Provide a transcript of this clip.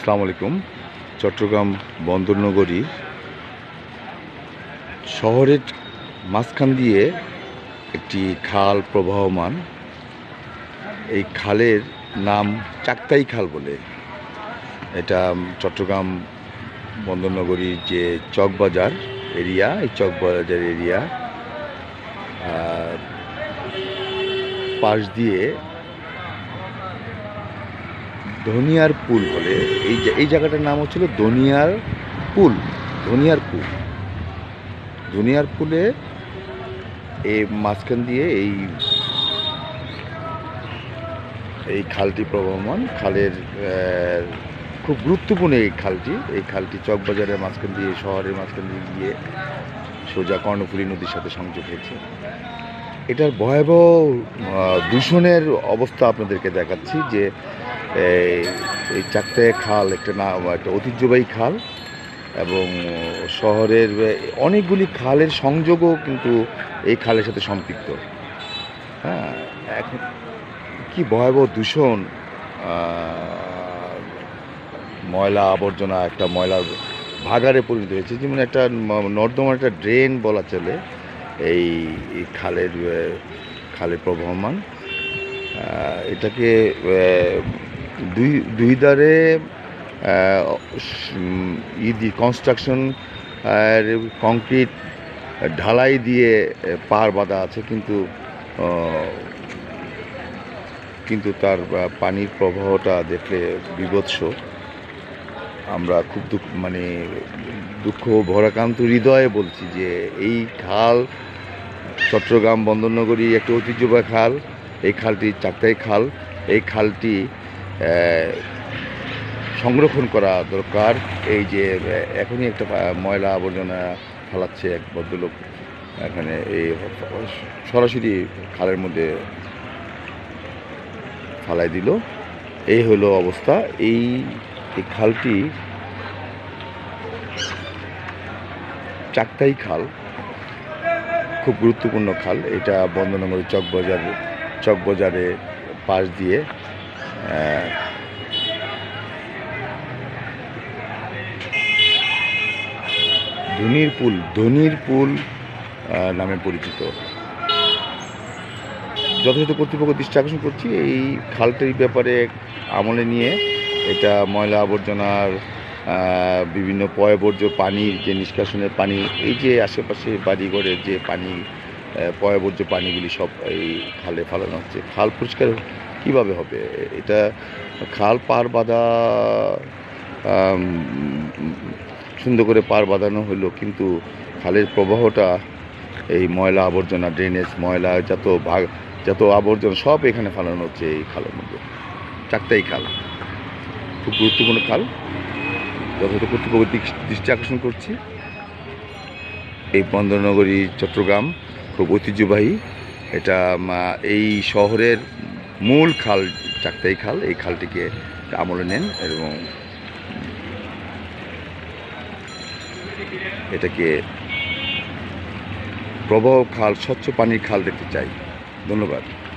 আসসালামু আলাইকুম। চট্টগ্রাম বন্দরনগরীর শহরের মাঝখান দিয়ে একটি খাল প্রবাহমান। এই খালের নাম চাকতাই খাল বলে। এটা চট্টগ্রাম বন্দরনগরীর যে চকবাজার এরিয়া, এই চকবাজার এরিয়া পাশ দিয়ে ধনিয়ার পুল বলে। এই এই জায়গাটার নাম হচ্ছিল ধনিয়ার পুল ধনিয়ার পুল। ধনিয়ার পুলে এই মাঝখান দিয়ে এই এই খালটি প্রবহমান। খালের খুব গুরুত্বপূর্ণ এই খালটি। এই খালটি চকবাজারের মাঝখান দিয়ে, শহরের মাঝখান দিয়ে গিয়ে সোজা কর্ণফুলী নদীর সাথে সংযোগ হয়েছে। এটার ভয়াবহ দূষণের অবস্থা আপনাদেরকে দেখাচ্ছি যে এই চারটে খাল একটা না একটা ঐতিহ্যবাহী খাল এবং শহরের অনেকগুলি খালের সংযোগও কিন্তু এই খালের সাথে সম্পৃক্ত। হ্যাঁ এখন কি ভয়াবহ দূষণ ময়লা আবর্জনা একটা ময়লার ভাগারে পরিণত হয়েছে। যেমন একটা নর্দমার একটা ড্রেন বলা চলে এই খালের আহ, খালে প্রবহমান। এটাকে দুই দুই ধারে ই কনস্ট্রাকশন আর কংক্রিট ঢালাই দিয়ে পার বাঁধা আছে, কিন্তু কিন্তু তার পানির প্রবাহটা দেখলে বিভৎস। আমরা খুব দুঃখ মানে দুঃখ ভরাকান্ত হৃদয়ে বলছি যে, এই খাল চট্টগ্রাম বন্দরনগরী একটি ঐতিহ্যবাহী খাল। এই খালটি চাকতাই খাল। এই খালটি সংরক্ষণ করা দরকার। এই যে এখনই একটা ময়লা আবর্জনা ফেলাচ্ছে এক ভদ্রলোক। এখানে এই সরাসরি খালের মধ্যে ফালাই দিল। এই হলো অবস্থা। এই খালটি চাকতাই খাল। খুব গুরুত্বপূর্ণ খাল। এটা বন্দনগরের চকবাজার চকবাজারে পাশ দিয়ে ধনির পুল ধনির পুল নামে পরিচিত। যথাযথ কর্তৃপক্ষ দৃষ্টি আকর্ষণ করছি, এই খালটির ব্যাপারে আমলে নিয়ে এটা ময়লা আবর্জনার বিভিন্ন পয়বর্জ্য পানির যে নিষ্কাশনের পানি, এই যে আশেপাশে বাড়িঘরের যে পানি পয়বর্জ্য পানিগুলি সব এই খালে ফালানো হচ্ছে। খাল পরিষ্কার কীভাবে হবে? এটা খাল পার বাঁধা সুন্দর করে পার বাঁধানো হলো, কিন্তু খালের প্রবাহটা এই ময়লা আবর্জনা, ড্রেনেজ, ময়লা, যত ভাগ, যত আবর্জনা সব এখানে ফালানো হচ্ছে এই খালের মধ্যে। চারটাই খাল। খুব গুরুত্বপূর্ণ খাল। যথাযথ কর্তৃপক্ষ দৃষ্টি আকর্ষণ করছি। এই বন্দরনগরী, চট্টগ্রাম, খুব ঐতিহ্যবাহী। এটা এই শহরের মূল খাল, চাকতাই খাল, এই খালটিকে আমলে নেন এবং এটাকে প্রবাহ খাল, স্বচ্ছ পানির খাল দেখতে চাই। ধন্যবাদ।